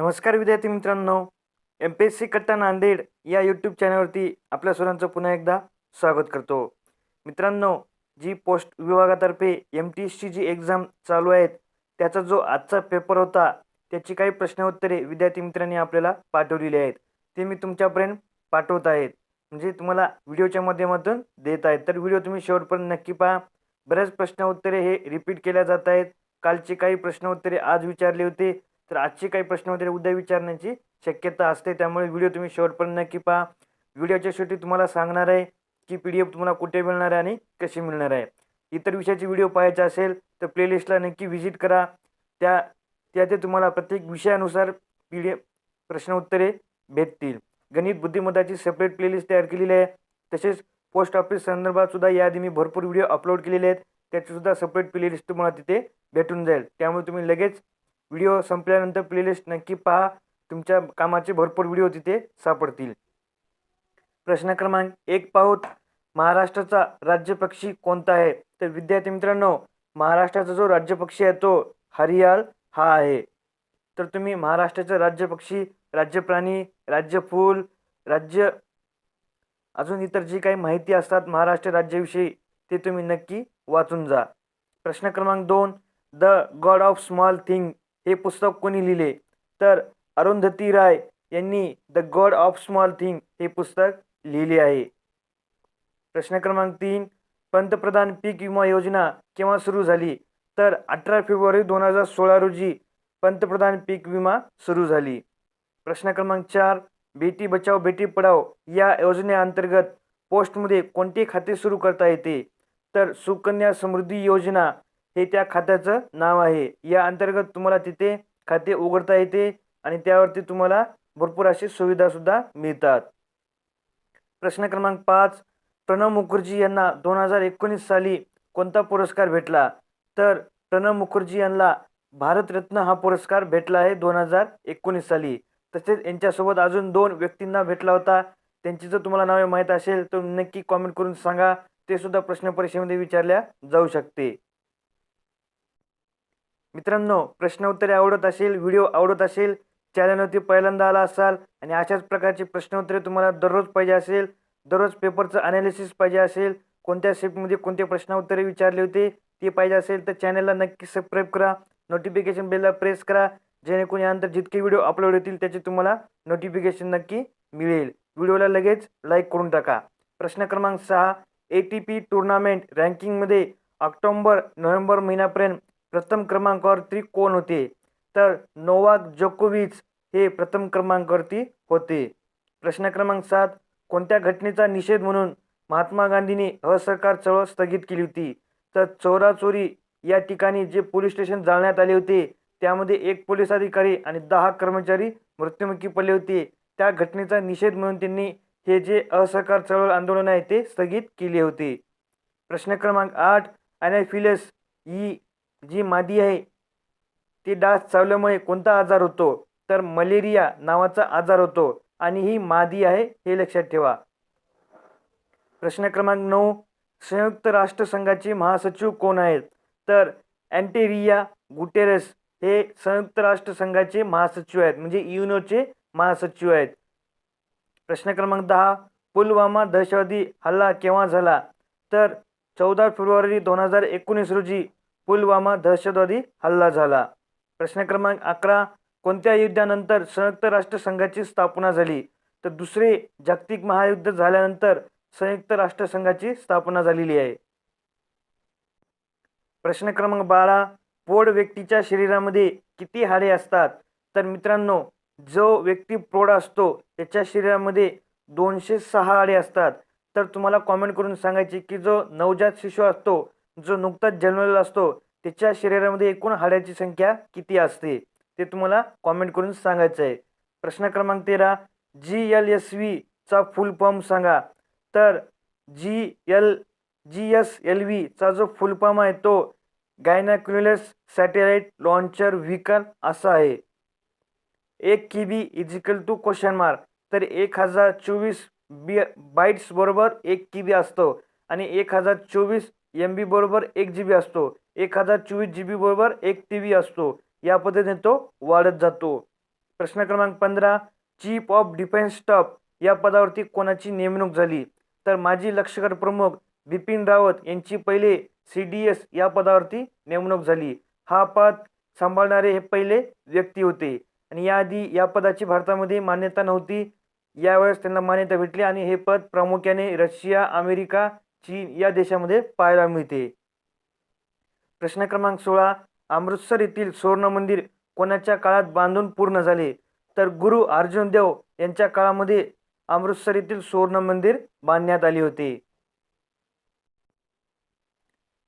नमस्कार विद्यार्थी मित्रांनो. एम पी एस सी कट्टा नांदेड या यूट्यूब चॅनलवरती आपल्या सर्वांचं पुन्हा एकदा स्वागत करतो. मित्रांनो जी पोस्ट विभागातर्फे एम टी एसची जी एक्झाम चालू आहेत त्याचा जो आजचा पेपर होता त्याची काही प्रश्नोत्तरे विद्यार्थी मित्रांनी आपल्याला पाठवलेली आहेत ते मी तुमच्यापर्यंत पाठवत आहेत म्हणजे तुम्हाला व्हिडिओच्या माध्यमातून देत आहेत. तर व्हिडिओ तुम्ही शेवटपर्यंत नक्की पहा. बऱ्याच प्रश्नोत्तरे हे रिपीट केल्या जात आहेत. कालचे काही प्रश्नोत्तरे आज विचारले होते. तर आजचे काही प्रश्न वगैरे उद्या विचारण्याची शक्यता असते. त्यामुळे व्हिडिओ तुम्ही शेवटपर्यंत नक्की पहा. व्हिडिओच्या शेवटी तुम्हाला सांगणार आहे की पी डी एफ तुम्हाला कुठे मिळणार आहे आणि कशी मिळणार आहे. इतर विषयाचे व्हिडिओ पाहायचे असेल तर प्लेलिस्टला नक्की व्हिजिट करा. त्या त्याचे तुम्हाला प्रत्येक विषयानुसार पी डी एफ प्रश्न उत्तरे भेटतील. गणित बुद्धिमत्ताची सेपरेट प्लेलिस्ट तयार केलेली आहे. तसेच पोस्ट ऑफिस संदर्भात सुद्धा याआधी मी भरपूर व्हिडिओ अपलोड केलेले आहेत. त्याचीसुद्धा सेपरेट प्लेलिस्ट तुम्हाला तिथे भेटून जाईल. त्यामुळे तुम्ही लगेच व्हिडिओ संपल्यानंतर प्लेलिस्ट नक्की पहा. तुमच्या कामाचे भरपूर व्हिडिओ तिथे सापडतील. प्रश्न क्रमांक एक पाहूत महाराष्ट्राचा राज्यपक्षी कोणता आहे? तर विद्यार्थी मित्रांनो महाराष्ट्राचा जो राज्यपक्षी आहे तो हरियाल हा आहे. तर तुम्ही महाराष्ट्राचा राज्यपक्षी राज्य प्राणी राज्य फूल राज्य अजून इतर जी काही माहिती असतात महाराष्ट्र राज्याविषयी ते तुम्ही नक्की वाचून जा. प्रश्न क्रमांक दोन. The God of small thing हे पुस्तक कोणी लिहिले? तर अरुंधती राय यांनी the God of small thing हे पुस्तक लिहिले आहे. प्रश्न क्रमांक तीन पंतप्रधान पीक विमा योजना केव्हा सुरू झाली? तर अठरा फेब्रुवारी दोन हजार सोळा रोजी पंतप्रधान पीक विमा सुरू झाली. प्रश्न क्रमांक चार बेटी बचाव बेटी पढाव या योजनेअंतर्गत पोस्टमध्ये कोणते खाते सुरू करता येते? तर सुकन्या समृद्धी योजना हे त्या खात्याचं नाव आहे. या अंतर्गत तुम्हाला तिथे खाते उघडता येते आणि त्यावरती तुम्हाला भरपूर अशी सुविधासुद्धा मिळतात. प्रश्न क्रमांक पाच प्रणव मुखर्जी यांना दोन हजार एकोणीस साली कोणता पुरस्कार भेटला? तर प्रणव मुखर्जी यांना भारतरत्न हा पुरस्कार भेटला आहे दोन हजार एकोणीस साली. तसेच यांच्यासोबत अजून दोन व्यक्तींना भेटला होता. त्यांची जर तुम्हाला नावे माहीत असेल तर नक्की कॉमेंट करून सांगा. ते सुद्धा प्रश्न परीक्षेमध्ये विचारल्या जाऊ शकते. मित्रांनो प्रश्न उत्तरे आवडत असेल व्हिडिओ आवडत असेल चॅनलवरती पहिल्यांदा आला असाल आणि अशाच प्रकारची प्रश्नोत्तरे तुम्हाला दररोज पाहिजे असेल दररोज पेपरचं अनालिसिस पाहिजे असेल कोणत्या शिफ्टमध्ये कोणते प्रश्न उत्तरे विचारले होते ते पाहिजे असेल तर चॅनलला नक्की सबस्क्राईब करा नोटिफिकेशन बेलला प्रेस करा जेणेकरून यानंतर जितके व्हिडिओ अपलोड होतील त्याचे तुम्हाला नोटिफिकेशन नक्की मिळेल. व्हिडिओला लगेच लाईक करून टाका. प्रश्न क्रमांक सहा ए टी पी टुर्नामेंट रँकिंगमध्ये ऑक्टोंबर नोव्हेंबर महिन्यापर्यंत प्रथम क्रमांकावरती कोण होते. तर नोवाक जोकोविच हे प्रथम क्रमांकावरती होते. प्रश्न क्रमांक सात कोणत्या घटनेचा निषेध म्हणून महात्मा गांधींनी असहकार चळवळ स्थगित केली होती? तर चोराचोरी या ठिकाणी जे पोलीस स्टेशन जाळण्यात आले होते त्यामध्ये एक पोलीस अधिकारी आणि दहा कर्मचारी मृत्युमुखी पडले होते. त्या घटनेचा निषेध म्हणून त्यांनी हे जे असहकार चळवळ आंदोलन आहे ते स्थगित केले होते. प्रश्न क्रमांक आठ अॅनाफिलस ही जी मादी आहे ती डास चावल्यामुळे कोणता आजार होतो? तर मलेरिया नावाचा आजार होतो आणि ही मादी आहे हे लक्षात ठेवा. प्रश्न क्रमांक नऊ संयुक्त राष्ट्रसंघाचे महासचिव कोण आहेत? तर अँटेरिया गुटेरस हे संयुक्त राष्ट्रसंघाचे महासचिव आहेत म्हणजे युनोचे महासचिव आहेत. प्रश्न क्रमांक दहा पुलवामा दहशतवादी हल्ला केव्हा झाला? तर चौदा फेब्रुवारी दोन हजार एकोणीस रोजी पुलवामा दहशतवादी हल्ला झाला. प्रश्न क्रमांक अकरा कोणत्या युद्धानंतर संयुक्त राष्ट्रसंघाची स्थापना झाली? तर दुसरे जागतिक महायुद्ध झाल्यानंतर संयुक्त राष्ट्रसंघाची स्थापना झालेली आहे. प्रश्न क्रमांक बारा प्रौढ व्यक्तीच्या शरीरामध्ये किती हाडे असतात? तर मित्रांनो जो व्यक्ती प्रौढ असतो त्याच्या शरीरामध्ये दोनशे सहा हाडे असतात. तर तुम्हाला कॉमेंट करून सांगायचे की जो नवजात शिशु असतो जो नुकताच जन्मलेला असतो त्याच्या शरीरामध्ये एकूण हाड्याची संख्या किती असते? ते तुम्हाला कॉमेंट करून सांगायचं आहे. प्रश्न क्रमांक तेरा जी एल एस व्हीचा फुल फॉर्म सांगा. तर G L G S L व्हीचा जो फुल फॉर्म आहे तो गायनाक्युलस सॅटेलाईट लॉन्चर व्हीकल असा आहे. एक की B is equal to question mark तर एक हजार चोवीस बी बाईट्स बरोबर एक की बी असतो. आणि एक हजार चोवीस एम बी बरोबर एक जी बी असतो. एक हजार चोवीस जी बी बरोबर एक टी बी असतो. या पद्धतीने तो वाढत जातो. प्रश्न क्रमांक पंधरा चीफ ऑफ डिफेन्स स्टाफ या पदावरती कोणाची नेमणूक झाली? तर माजी लष्कर प्रमुख बिपिन रावत यांची पहिले सी डी एस या पदावरती नेमणूक झाली. हा पद सांभाळणारे हे पहिले व्यक्ती होते. आणि याआधी या पदाची भारतामध्ये मान्यता नव्हती. यावेळेस त्यांना मान्यता भेटली आणि हे पद प्रामुख्याने रशिया अमेरिका चीन या देशामध्ये पाहायला मिळते. प्रश्न क्रमांक सोळा अमृतसर येथील सुवर्ण मंदिर कोणाच्या काळात बांधून पूर्ण झाले? तर गुरु अर्जुन देव यांच्या काळामध्ये अमृतसर येथील सुवर्ण मंदिर बांधण्यात आले होते.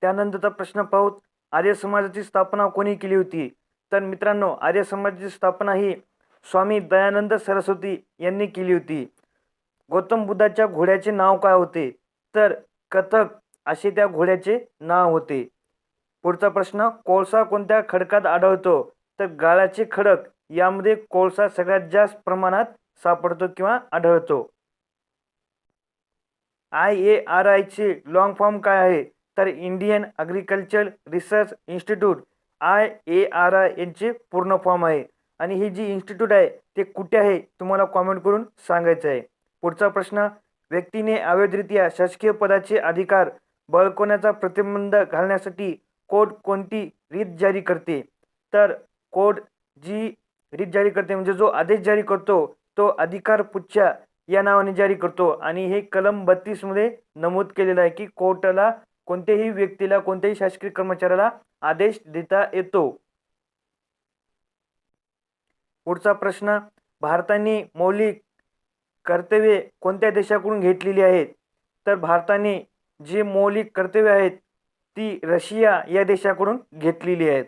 त्यानंतरचा प्रश्न पाहूत आर्य समाजाची स्थापना कोणी केली होती? तर मित्रांनो आर्य समाजाची स्थापना ही स्वामी दयानंद सरस्वती यांनी केली होती. गौतम बुद्धाच्या घोड्याचे नाव काय होते? तर कथक असे त्या घोड्याचे नाव होते. पुढचा प्रश्न कोळसा कोणत्या खडकात आढळतो? तर गाळाचे खडक यामध्ये कोळसा सगळ्यात जास्त प्रमाणात सापडतो किंवा आढळतो. आय ए आर आयचे लॉंग फॉर्म काय आहे? तर Indian agriculture research institute I A R I यांचे पूर्ण फॉर्म आहे. आणि ही जी इन्स्टिट्यूट आहे ते कुठे आहे? तुम्हाला कॉमेंट करून सांगायचं आहे. पुढचा प्रश्न व्यक्तीने अवैधरित्या शासकीय पदाचे अधिकार बळकवण्याचा प्रतिबंध घालण्यासाठी कोर्ट कोणती रीत जारी करते? तर कोर्ट जी रीत जारी करते म्हणजे जो आदेश जारी करतो तो अधिकार पुच्छा या नावाने जारी करतो. आणि हे कलम बत्तीसमध्ये नमूद केलेलं आहे की कोर्टाला कोणत्याही व्यक्तीला कोणत्याही शासकीय कर्मचाऱ्याला आदेश देता येतो. पुढचा प्रश्न भारताने मौलिक कर्तव्ये कोणत्या देशाकडून घेतलेली आहेत? तर भारताने जी मौलिक कर्तव्ये आहेत ती रशिया या देशाकडून घेतलेली आहेत.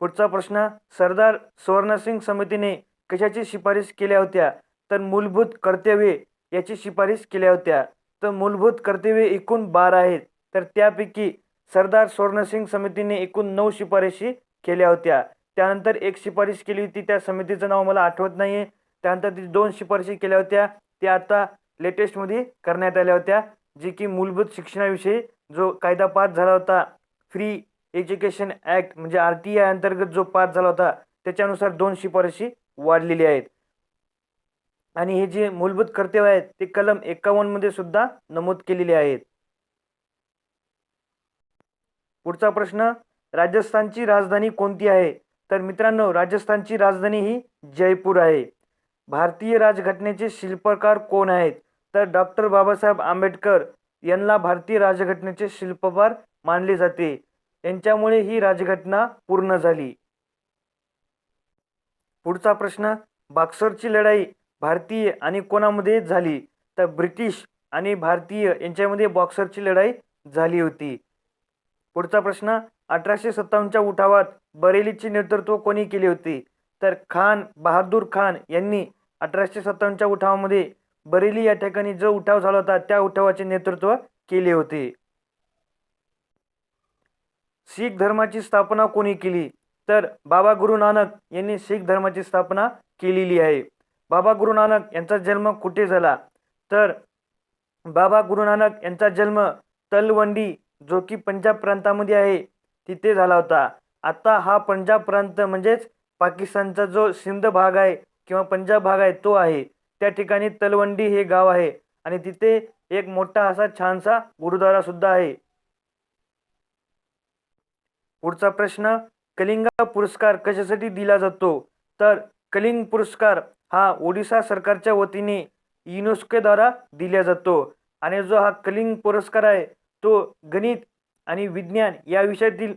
पुढचा प्रश्न सरदार सुवर्णसिंग समितीने कशाची शिफारस केल्या होत्या? तर मूलभूत कर्तव्ये याची शिफारस केल्या होत्या. तर मूलभूत कर्तव्ये एकूण बारा आहेत. तर त्यापैकी सरदार सुवर्णसिंग समितीने एकूण नऊ शिफारशी केल्या होत्या. त्यानंतर एक शिफारस केली होती त्या समितीचं नाव मला आठवत नाही आहे त्यानंतर ती दोन शिफारशी केल्या होत्या. त्या आता लेटेस्टमध्ये करण्यात आल्या होत्या जे की मूलभूत शिक्षणाविषयी जो कायदा पास झाला होता फ्री एज्युकेशन ॲक्ट म्हणजे आर टी आय अंतर्गत जो पास झाला होता त्याच्यानुसार दोन शिफारशी वाढलेली आहेत. आणि हे जे मूलभूत कर्तव्य आहेत ते कलम एकावन्नमध्ये सुद्धा नमूद केलेले आहेत. पुढचा प्रश्न राजस्थानची राजधानी कोणती आहे? तर मित्रांनो राजस्थानची राजधानी ही जयपूर आहे. भारतीय राजघटनेचे शिल्पकार कोण आहेत? तर डॉक्टर बाबासाहेब आंबेडकर यांना भारतीय राजघटनेचे शिल्पकार मानले जाते. यांच्यामुळे ही राजघटना पूर्ण झाली. पुढचा प्रश्न बाक्सरची लढाई भारतीय आणि कोणामध्ये झाली? तर ब्रिटिश आणि भारतीय यांच्यामध्ये बॉक्सरची लढाई झाली होती. पुढचा प्रश्न अठराशे सत्तावन्नच्या उठावात बरेलीचे नेतृत्व कोणी केले होते? तर खान बहादूर खान यांनी अठराशे सत्तावन्नच्या उठावामध्ये बरेली या ठिकाणी जो उठाव झाला होता त्या उठावाचे नेतृत्व केले होते. शीख धर्माची स्थापना कोणी केली? तर बाबा गुरु नानक यांनी शीख धर्माची स्थापना केलेली आहे. बाबा गुरु नानक यांचा जन्म कुठे झाला? तर बाबा गुरु नानक यांचा जन्म तलवंडी जो की पंजाब प्रांतामध्ये आहे. तिथे झाला होता. आता हा पंजाब प्रांत म्हणजेच पाकिस्तानचा जो सिंध भाग आहे किंवा पंजाब भाग आहे तो आहे. त्या ठिकाणी तलवंडी हे गाव आहे आणि तिथे एक मोठा असा छानसा गुरुद्वारा सुद्धा आहे. पुढचा प्रश्न कलिंगा पुरस्कार कशासाठी दिला जातो? तर कलिंग पुरस्कार हा ओडिशा सरकारच्या वतीने युनेस्कोद्वारा दिला जातो आणि जो हा कलिंग पुरस्कार आहे तो गणित आणि विज्ञान या विषयातील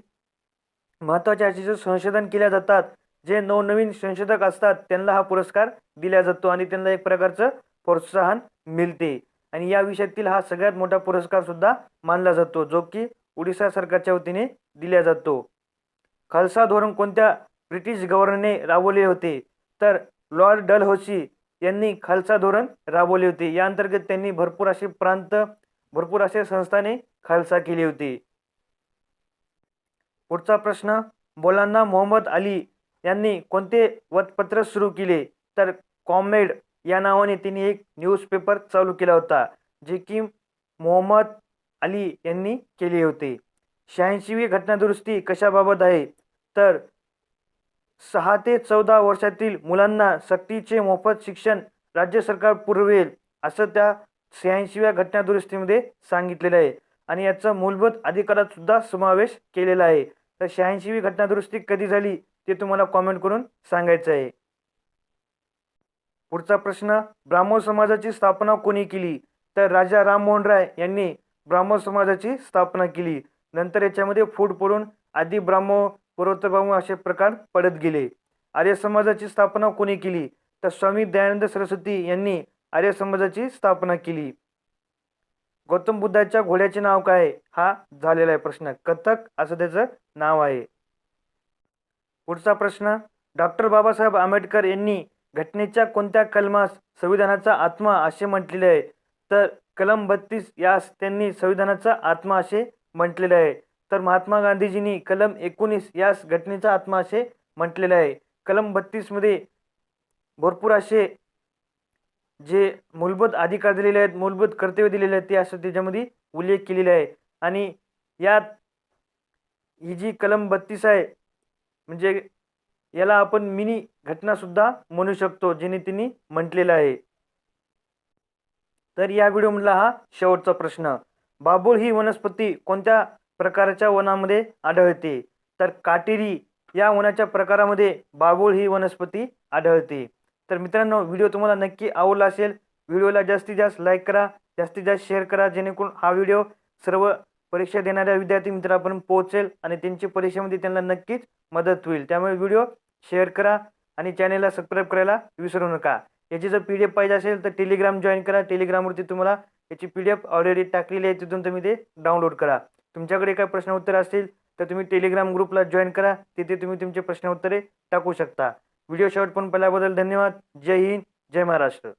महत्त्वाच्या संशोधन केल्या जातात. जे नवनवीन संशोधक असतात त्यांना हा पुरस्कार दिला जातो आणि त्यांना एक प्रकारचं प्रोत्साहन मिळते. आणि या विषयातील हा सगळ्यात मोठा पुरस्कार सुद्धा मानला जातो जो की ओडिशा सरकारच्या वतीने दिला जातो. खालसा धोरण कोणत्या ब्रिटिश गव्हर्नरने राबवले होते? तर लॉर्ड डलहौसी यांनी खालसा धोरण राबवले होते. या अंतर्गत त्यांनी भरपूर असे प्रांत भरपूर असे संस्थाने खालसा केली होती. पुढचा प्रश्न बोलांना मोहम्मद अली यांनी कोणते वतपत्र सुरू केले? तर कॉमेड या नावाने त्यांनी एक न्यूजपेपर चालू केला होता जे की मोहम्मद अली यांनी केले होते. शहाऐंशीवी घटनादुरुस्ती कशाबाबत आहे? तर सहा ते चौदा वर्षातील मुलांना सक्तीचे मोफत शिक्षण राज्य सरकार पुरवेल असं त्या शहाऐंशीव्या घटनादुरुस्तीमध्ये सांगितलेलं आहे. आणि याचा मूलभूत अधिकारातसुद्धा समावेश केलेला आहे. तर शहाऐंशीवी घटनादुरुस्ती कधी झाली? ते तुम्हाला कॉमेंट करून सांगायचं आहे. पुढचा प्रश्न ब्राह्मण समाजाची स्थापना कोणी केली? तर राजा राममोहन राय यांनी ब्राह्मण समाजाची स्थापना केली. नंतर याच्यामध्ये फूट पडून आधी ब्राह्मण पूर्वोत्तर ब्राह्मण असे प्रकार पडत गेले. आर्य समाजाची स्थापना कोणी केली? तर स्वामी दयानंद सरस्वती यांनी आर्य समाजाची स्थापना केली. गौतम बुद्धाच्या घोड्याचे नाव काय? आहे? हा झालेला आहे प्रश्न. कथक असं त्याचं नाव आहे. पुढचा प्रश्न डॉक्टर बाबासाहेब आंबेडकर यांनी घटनेच्या कोणत्या कलमास संविधानाचा आत्मा असे म्हटलेले आहे? तर कलम बत्तीस यास त्यांनी संविधानाचा आत्मा असे म्हटलेले आहे. तर महात्मा गांधीजींनी कलम एकोणीस यास घटनेचा आत्मा असे म्हटलेले आहे. कलम बत्तीसमध्ये भरपूर असे जे मूलभूत अधिकार दिलेले आहेत मूलभूत कर्तव्य दिलेले आहेत ते असं त्याच्यामध्ये उल्लेख केलेले आहे. आणि यात ही जी कलम बत्तीस आहे म्हणजे याला आपण मिनी घटनासुद्धा म्हणू शकतो जेणे तिने म्हटलेलं आहे. तर या व्हिडिओमधला हा शेवटचा प्रश्न. बाबूळ ही वनस्पती कोणत्या प्रकारच्या वनामध्ये आढळते? तर काटेरी या वनाच्या प्रकारामध्ये बाबूळ ही वनस्पती आढळते. तर मित्रांनो व्हिडिओ तुम्हाला नक्की आवडला असेल व्हिडिओला जास्तीत जास्त लाईक करा जास्तीत जास्त शेअर करा जेणेकरून हा व्हिडिओ सर्व परीक्षा देणाऱ्या विद्यार्थी मित्रापर्यंत पोहोचेल आणि त्यांची परीक्षेमध्ये त्यांना नक्कीच मदत होईल. त्यामुळे व्हिडिओ शेअर करा आणि चॅनेलला सबस्क्राईब करायला विसरू नका. याची जर पी डी एफ पाहिजे असेल तर टेलिग्राम जॉईन करा. टेलिग्रामवरती तुम्हाला याची पी डी एफ ऑलरेडी टाकलेली आहे. तिथून तुम्ही ते डाउनलोड करा. तुमच्याकडे काय प्रश्न उत्तर असतील तर तुम्ही टेलिग्राम ग्रुपला जॉईन करा. तिथे तुम्ही तुमचे प्रश्न उत्तरे टाकू शकता. व्हिडिओ शेवट पण पाहिल्याबद्दल धन्यवाद. जय हिंद. जय महाराष्ट्र.